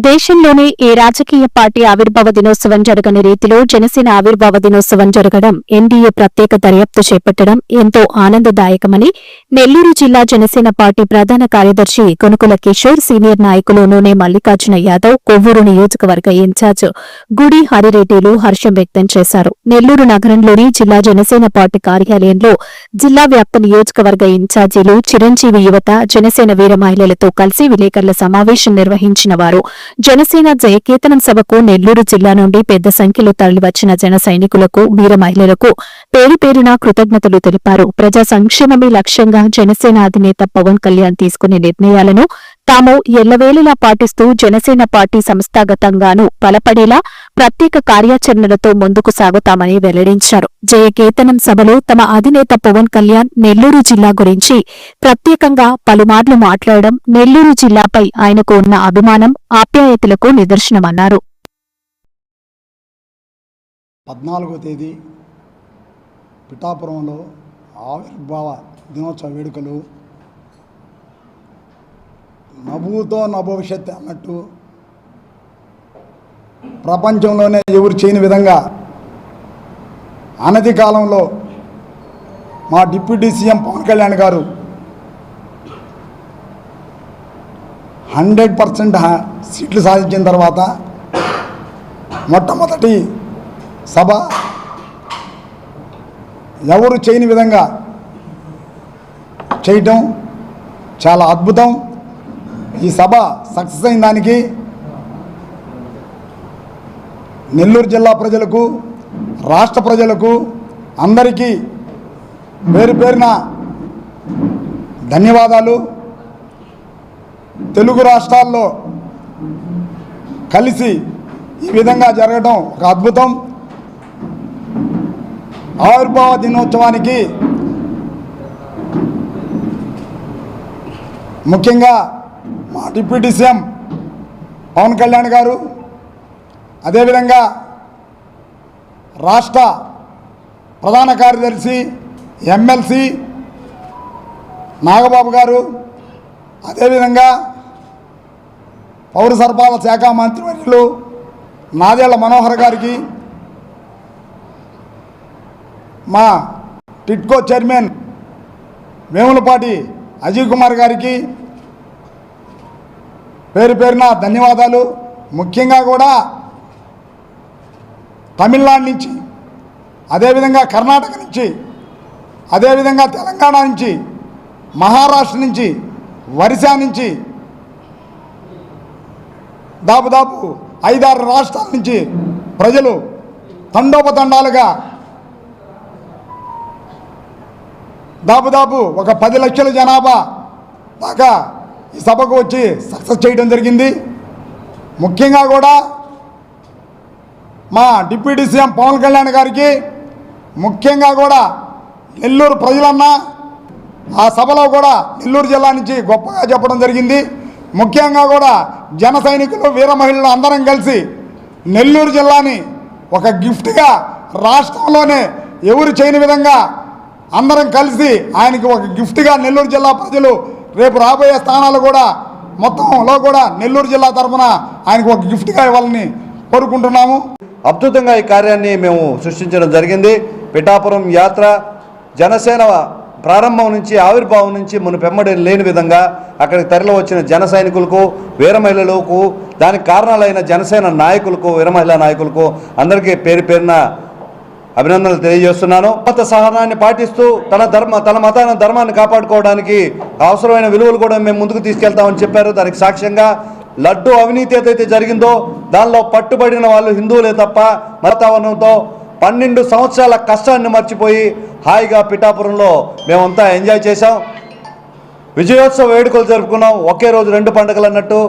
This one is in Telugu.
దేశంలోనే ఏ రాజకీయ పార్టీ ఆవిర్భావ దినోత్సవం జరగని రీతిలో జనసేన ఆవిర్భావ దినోత్సవం జరగడం ఎన్డీఏ ప్రత్యేక దర్యాప్తు చేపట్టడం ఎంతో ఆనందదాయకమని నెల్లూరు జిల్లా జనసేన పార్టీ ప్రధాన కార్యదర్శి కొనుకుల కిషోర్ సీనియర్ నాయకులు నూనె మల్లికార్జున యాదవ్ కొవ్వూరు నియోజకవర్గ ఇన్ఛార్జ్ గుడి హరిరెడ్డిలు హర్షం వ్యక్తం చేశారు. నెల్లూరు నగరంలోని జిల్లా జనసేన పార్టీ కార్యాలయంలో జిల్లా వ్యాప్త నియోజకవర్గ ఇన్ఛార్జీలు చిరంజీవి యువత జనసేన వీర మహిళలతో కలిసి విలేకరుల సమావేశం నిర్వహించిన వారు జనసేన జయకేతనం సభకు నెల్లూరు జిల్లా నుండి పెద్ద సంఖ్యలో తరలివచ్చిన జన సైనికులకు వీర మహిళలకు పేరు పేరున కృతజ్ఞతలు తెలిపారు. ప్రజా సంక్షేమమే లక్ష్యంగా జనసేన అధినేత పవన్ కళ్యాణ్ తీసుకునే నిర్ణయాలను తాము ఎల్లవేళలా పాటిస్తూ జనసేన పార్టీ సంస్థాగతంగానూ బలపడేలా ప్రత్యేక కార్యాచరణలతో ముందుకు సాగుతామని వెల్లడించారు. జయకేతనం సభలో తమ అధినేత పవన్ కళ్యాణ్ నెల్లూరు జిల్లా గురించి ప్రత్యేకంగా పలుమార్లు మాట్లాడడం నెల్లూరు జిల్లాపై ఆయనకు ఉన్న అభిమానం ఆప్యాయతలకు నిదర్శనమన్నారు. పద్నాలుగో తేదీ పిఠాపురంలో ఆవిర్భావ దినోత్సవ వేడుకలు నభూతో నభవిష్యత్ అన్నట్టు ప్రపంచంలోనే ఎవరు చేయని విధంగా అనతి కాలంలో మా డిప్యూటీ సీఎం పవన్ కళ్యాణ్ గారు హండ్రెడ్ పర్సెంట్ సీట్లు సాధించిన తర్వాత మొట్టమొదటి సభ ఎవరు చేయని విధంగా చేయటం చాలా అద్భుతం. ఈ సభ సక్సెస్ అయిన దానికి నెల్లూరు జిల్లా ప్రజలకు రాష్ట్ర ప్రజలకు అందరికీ పేరు పేరున ధన్యవాదాలు. తెలుగు రాష్ట్రాల్లో కలిసి ఈ విధంగా జరగడం ఒక అద్భుతం. ఆవిర్భావ దినోత్సవానికి ముఖ్యంగా మా డిప్యూటీ సీఎం పవన్ కళ్యాణ్ గారు. అదేవిధంగా రాష్ట్ర ప్రధాన కార్యదర్శి ఎమ్మెల్సీ నాగబాబు గారు. అదేవిధంగా పౌర సరఫరాల శాఖ మంత్రివర్యులు నాదేళ్ళ మనోహర్ గారికి. మా టిట్కో చైర్మన్ వేములపాటి అజయ్ కుమార్ గారికి. పేరు పేరున ధన్యవాదాలు. ముఖ్యంగా కూడా తమిళనాడు నుంచి అదేవిధంగా కర్ణాటక నుంచి అదేవిధంగా తెలంగాణ నుంచి మహారాష్ట్ర నుంచి ఒరిస్సా నుంచి దాదాపు ఐదారు రాష్ట్రాల నుంచి ప్రజలు తండోపతండాలుగా దాదాపు ఒక పది లక్షల జనాభా దాకా ఈ సభకు వచ్చి సక్సెస్ చేయడం జరిగింది. ముఖ్యంగా కూడా మా డిప్యూటీ సీఎం పవన్ కళ్యాణ్ గారికి ముఖ్యంగా కూడా నెల్లూరు ప్రజలన్నా ఆ సభలో కూడా నెల్లూరు జిల్లా నుంచి గొప్పగా చెప్పడం జరిగింది. ముఖ్యంగా కూడా జన సైనికులు వీర మహిళలు అందరం కలిసి నెల్లూరు జిల్లాని ఒక గిఫ్ట్గా రాష్ట్రంలోనే ఎవరు చేయని విధంగా అందరం కలిసి ఆయనకి ఒక గిఫ్ట్గా నెల్లూరు జిల్లా ప్రజలు రేపు రాబోయే స్థానాలు కూడా మొత్తంలో కూడా నెల్లూరు జిల్లా తరఫున ఆయనకు ఒక గిఫ్ట్గా ఇవ్వాలని కోరుకుంటున్నాము. అద్భుతంగా ఈ కార్యాన్ని మేము సృష్టించడం జరిగింది. పిఠాపురం యాత్ర జనసేన ప్రారంభం నుంచి ఆవిర్భావం నుంచి మన పెమ్మడి లేని విధంగా అక్కడికి తరలి వచ్చిన జన సైనికులకు వీర మహిళలకు దానికి కారణాలైన జనసేన నాయకులకు వీర మహిళా నాయకులకు అందరికీ పేరు పేరున అభినందనలు తెలియజేస్తున్నాను. మత సహనాన్ని పాటిస్తూ తన ధర్మ తన మతాన్ని ధర్మాన్ని కాపాడుకోవడానికి అవసరమైన విలువలు కూడా మేము ముందుకు తీసుకెళ్తామని చెప్పారు. దానికి సాక్ష్యంగా లడ్డు అవినీతి ఏదైతే జరిగిందో దానిలో పట్టుబడిన వాళ్ళు హిందువులే తప్ప వాతావరణంతో పన్నెండు సంవత్సరాల కష్టాన్ని మర్చిపోయి హాయిగా పిఠాపురంలో మేమంతా ఎంజాయ్ చేశాం. విజయోత్సవ వేడుకలు జరుపుకున్నాం. ఒకే రోజు రెండు పండుగలు అన్నట్టు.